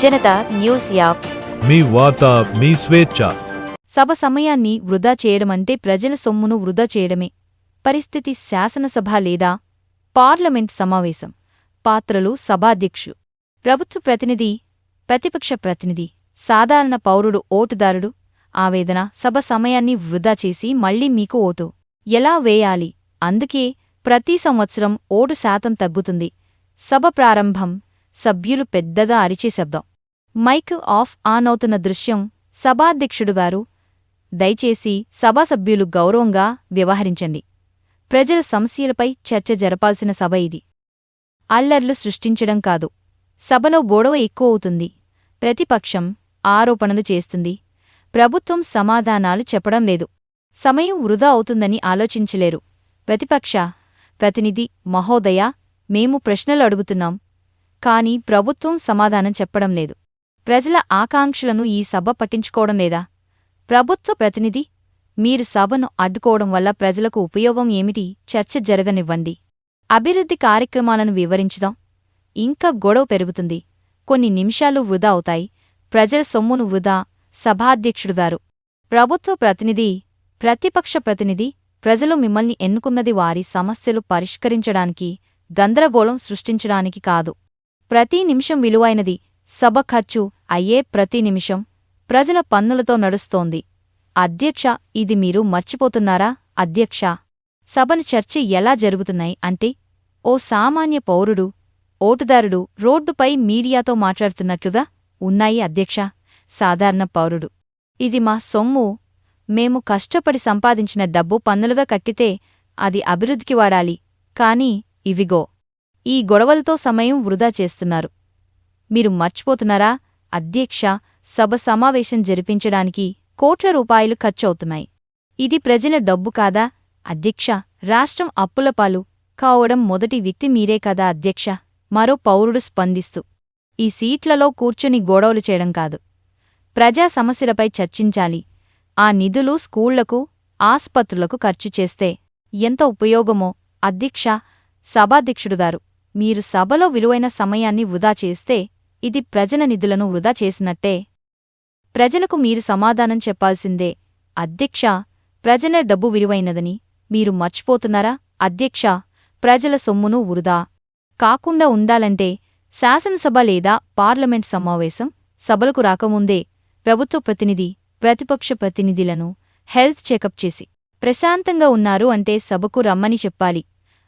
Janata news app. మీ వార్త మీ స్వేచ్ఛ. సభ సమయాన్ని వృధా చేయడమంటే ప్రజల సొమ్మును వృధా చేయడమే. పరిస్థితి శాసనసభ లేదా పార్లమెంట్ సమావేశం. పాత్రలు సభాధ్యక్షు ప్రభుత్వ ప్రతినిధి ప్రతిపక్ష ప్రతినిధి సాధారణ పౌరుడు ఓటుదారుడు. ఆవేదన సభ సమయాన్ని వృధా చేసి మళ్ళీ మీకు ఓటు. ఎలా వేయాలి? అందుకే ప్రతి సంవత్సరం ఓటు శాతం తగ్గుతుంది. సభ ప్రారంభం సభ్యులు పెద్దగా అరిచే శబ్దం. మైక్ ఆఫ్ ఆన్ అవుతున్న దృశ్యం సభాధ్యక్షుడుగారు. దయచేసి సభాసభ్యులు గౌరవంగా వ్యవహరించండి. ప్రజల సమస్యలపై చర్చ జరపాల్సిన సభ ఇది. అల్లర్లు సృష్టించడం కాదు. సభలో గొడవ ఎక్కువ అవుతుంది ప్రతిపక్షం ఆరోపణలు చేస్తుంది. ప్రభుత్వం సమాధానాలు చెప్పడం లేదు. సమయం వృధా అవుతుందని ఆలోచించలేరు. ప్రతిపక్ష ప్రతినిధి మహోదయ మేము ప్రశ్నలు అడుగుతున్నాం. కాని ప్రభుత్వం సమాధానం చెప్పడం లేదు. ప్రజల ఆకాంక్షలను ఈ సభ పట్టించుకోవడం లేదా? ప్రభుత్వ ప్రతినిధి మీరు సభను అడ్డుకోవడం వల్ల ప్రజలకు ఉపయోగం ఏమిటి? చర్చ జరగనివ్వండి. అభివృద్ధి కార్యక్రమాలను వివరించుదాం. ఇంకా గొడవ పెరుగుతుంది. కొన్ని నిమిషాలు వృధా అవుతాయి. ప్రజల సొమ్మును వృధా. సభాధ్యక్షుడు గారు. ప్రభుత్వ ప్రతినిధి ప్రతిపక్ష ప్రతినిధి ప్రజలు మిమ్మల్ని ఎన్నుకున్నది వారి సమస్యలు పరిష్కరించడానికి గందరగోళం సృష్టించడానికి కాదు. ప్రతి నిమిషం విలువైనది. సభ ఖర్చు అయ్యే ప్రతి నిమిషం ప్రజల పన్నులతో నడుస్తోంది. అధ్యక్ష ఇది మీరు మర్చిపోతున్నారా? అధ్యక్ష సభను చర్చ ఎలా జరుగుతున్నాయి? అంటే ఓ సామాన్య పౌరుడు ఓటుదారుడు రోడ్డుపై మీడియాతో మాట్లాడుతున్నట్లుగా ఉన్నాయి అధ్యక్ష సాధారణ పౌరుడు. ఇది మా సొమ్ము. మేము కష్టపడి సంపాదించిన డబ్బు పన్నులుగా కట్టితే అది అభివృద్ధికి వాడాలి. కాని ఇవిగో. ఈ గొడవలతో సమయం వృధా చేస్తున్నారు. మీరు మర్చిపోతున్నారా? అధ్యక్ష సభ సమావేశం జరిపించడానికి కోట్ల రూపాయలు ఖర్చవుతున్నాయి. ఇది ప్రజల డబ్బు కాదా? అధ్యక్ష రాష్ట్రం అప్పులపాలు కావడం మొదటి వ్యక్తి మీరే కదా అధ్యక్ష? మరో పౌరుడు స్పందిస్తూ. ఈ సీట్లలో కూర్చుని గొడవలు చేయడం కాదు. ప్రజా సమస్యలపై చర్చించాలి. ఆ నిధులు స్కూళ్ళకు ఆస్పత్రులకు ఖర్చు చేస్తే ఎంత ఉపయోగమో? అధ్యక్ష సభాధ్యక్షుడుగారు మీరు సభలో విలువైన సమయాన్ని వృధా చేస్తే ఇది ప్రజల నిధులను వృధా చేసినట్టే. ప్రజలకు మీరు సమాధానం చెప్పాల్సిందే. అధ్యక్ష ప్రజల డబ్బు విలువైనదని మీరు మర్చిపోతున్నారా? అధ్యక్ష ప్రజల సొమ్మును వృధా కాకుండా ఉండాలంటే శాసనసభ లేదా పార్లమెంట్ సమావేశం సభలకు రాకముందే ప్రభుత్వ ప్రతినిధి ప్రతిపక్ష ప్రతినిధులను హెల్త్ చెకప్ చేసి ప్రశాంతంగా ఉన్నారు అంటే సభకు రమ్మని చెప్పాలి.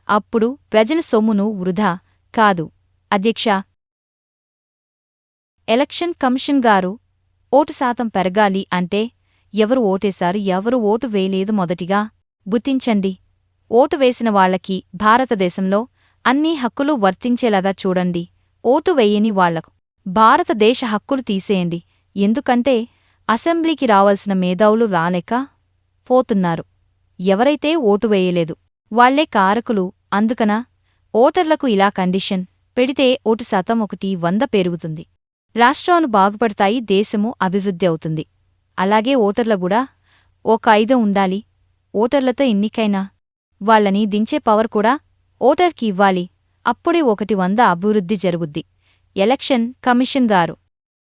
అప్పుడు ప్రజల సొమ్మును వృధా కాదు. అధ్యక్ష ఎలక్షన్ కమిషన్ గారు ఓటు శాతం పెరగాలి అంటే ఎవరు ఓటేశారు ఎవరు ఓటు వేయలేదు మొదటిగా గుర్తించండి. ఓటు వేసిన వాళ్ళకి భారతదేశంలో అన్ని హక్కులు వర్తించేలాగా చూడండి. ఓటు వేయని వాళ్ళకు భారతదేశ హక్కులు తీసేయండి. ఎందుకంటే అసెంబ్లీకి రావాల్సిన మేధావులు రాలేక పోతున్నారు. ఎవరైతే ఓటు వేయలేదు వాళ్ళే కారకులు. అందుకన ఓటర్లకు ఇలా కండిషన్ పెడితే ఓటు శాతం ఒకటి వంద పెరుగుతుంది. రాష్ట్రాలు బాగుపడతాయి దేశము అభివృద్ధి అవుతుంది. అలాగే ఓటర్ల కూడా ఒక ఐదు ఉండాలి. ఓటర్లతో ఎన్నికైనా వాళ్ళని దించే పవర్ కూడా ఓటర్కి ఇవ్వాలి. అప్పుడే ఒకటి వంద అభివృద్ధి జరుగుద్ది. ఎలక్షన్ కమిషన్ గారు